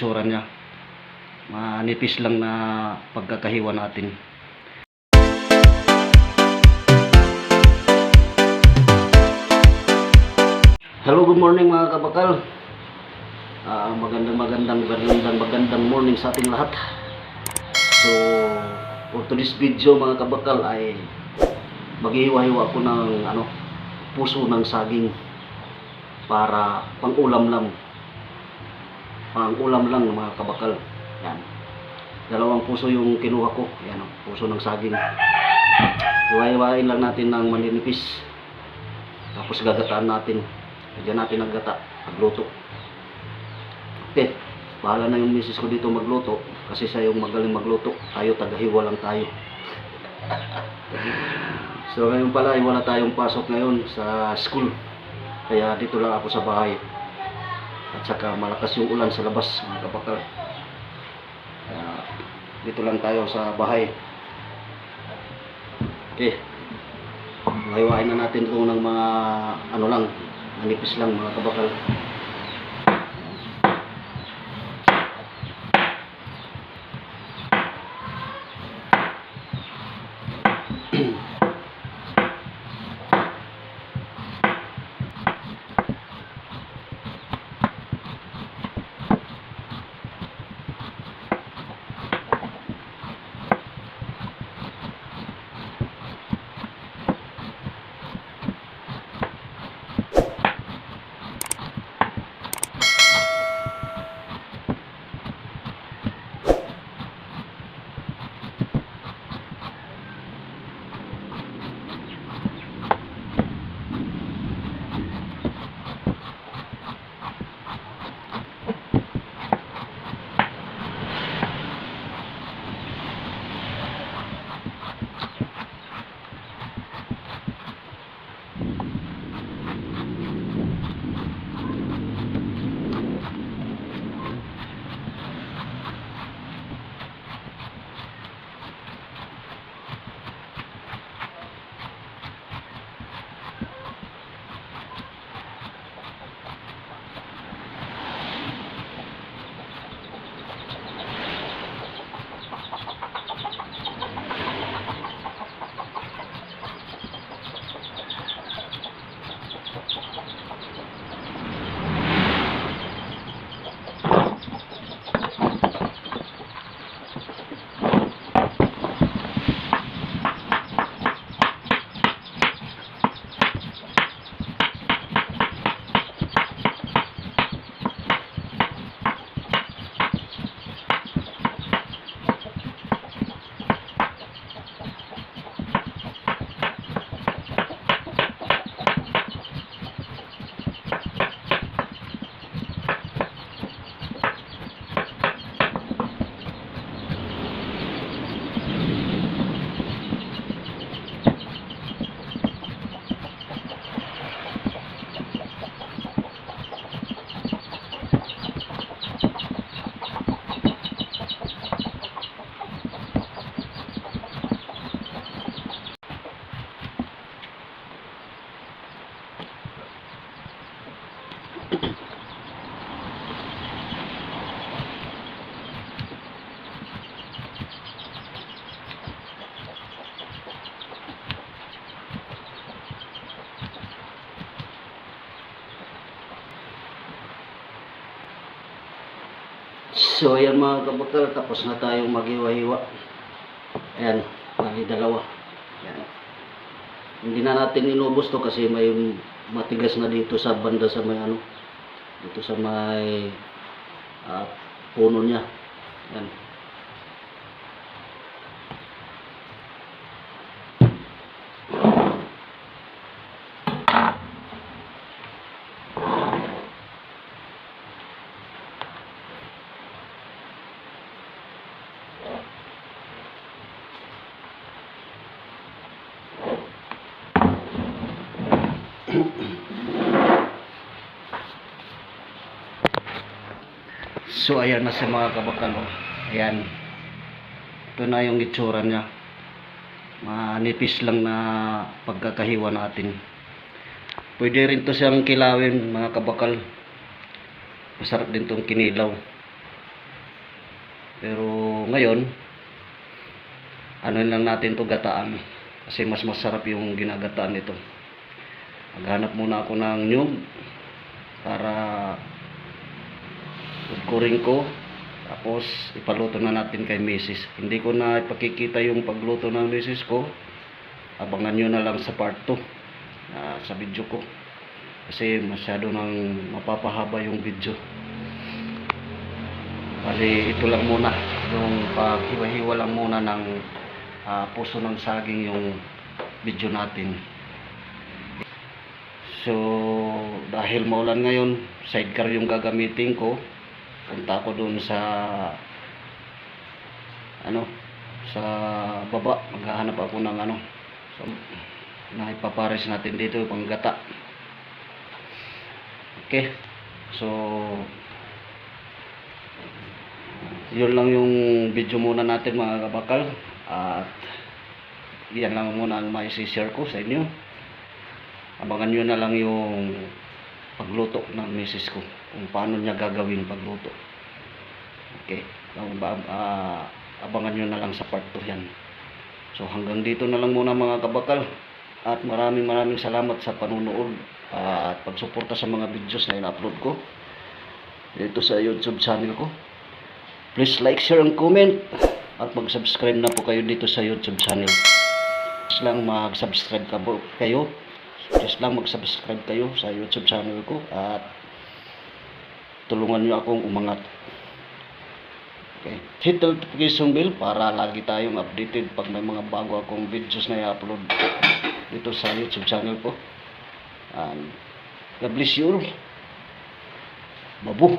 itsura niya. Manipis lang na pagkakahiwa natin. Hello, good morning mga kabakal. Ah, magandang magandang magandang magandang morning sa ating lahat. So, for today's video mga kabakal ay maghihiwa-hiwa ko ng ano, puso ng saging para pang-ulam lang. Pang-ulam lang mga kabakal. Yan. Dalawang puso yung kinuha ko. Yan, puso ng saging. Hiwa-hiwain lang natin ng maninipis. Tapos gagataan natin. Lagyan natin ng gata. Magluto. Okay. Bahala na yung misis ko dito magluto. Kasi siya yung magaling magluto. Tayo tagahiwa lang tayo. so ngayon pala wala tayong pasok ngayon sa school. Kaya dito lang ako sa bahay. At saka malakas yung ulan sa labas mga kapakal. Kaya dito lang tayo sa bahay. Okay. Mahiwain na natin ito ng mga ano lang, manipis lang mga kabakal. So ayan mga kabakal, tapos na tayong maghiwa-hiwa. Ayan, bali dalawa. Ayan. Hindi na natin inubos to kasi may matigas na dito sa banda sa may ano, dito sa may ah, puno niya. Ayan. So ayan na sa mga kabakal. oh. Ayan. Ito na yung itsura niya. Manipis lang na pagkakahiwa natin. Pwede rin to siyang kilawin mga kabakal. Masarap din tong kinilaw. Pero ngayon, ano lang natin to gataan. Kasi mas masarap yung ginagataan nito. Maghanap muna ako ng nyug para kuring ko. Tapos ipaluto na natin kay Mrs. Hindi ko na ipakikita yung pagluto ng Mrs. ko. Abangan nyo na lang sa part 2 na sa video ko. Kasi masyado nang mapapahaba yung video. Bali, ito lang muna. Yung paghiwa-hiwa lang muna ng ah, puso ng saging yung video natin. So, dahil maulan ngayon, sidecar yung gagamitin ko. Punta ako dun sa ano sa baba. Maghahanap ako ng ano so, na ipapares natin dito yung panggata. Okay. So yun lang yung video muna natin mga kabakal. At yan lang muna ang may share ko sa inyo. Abangan nyo na lang yung pagluto ng misis ko kung paano niya gagawin pagluto. Okay ah, abangan nyo na lang sa part 2 yan. So hanggang dito na lang muna mga kabakal. At maraming maraming salamat sa panunood ah, at pagsuporta sa mga videos na in-upload ko dito sa youtube channel ko. Please like, share, and comment. At mag-subscribe na po kayo dito sa youtube channel. Lang mag-subscribe ka po kayo just lang mag-subscribe kayo sa youtube channel ko at tulungan nyo akong umangat Okay. Hit the notification bell para lagi tayong updated pag may mga bago akong videos na i-upload dito sa YouTube channel ko. And God bless you all. Babu.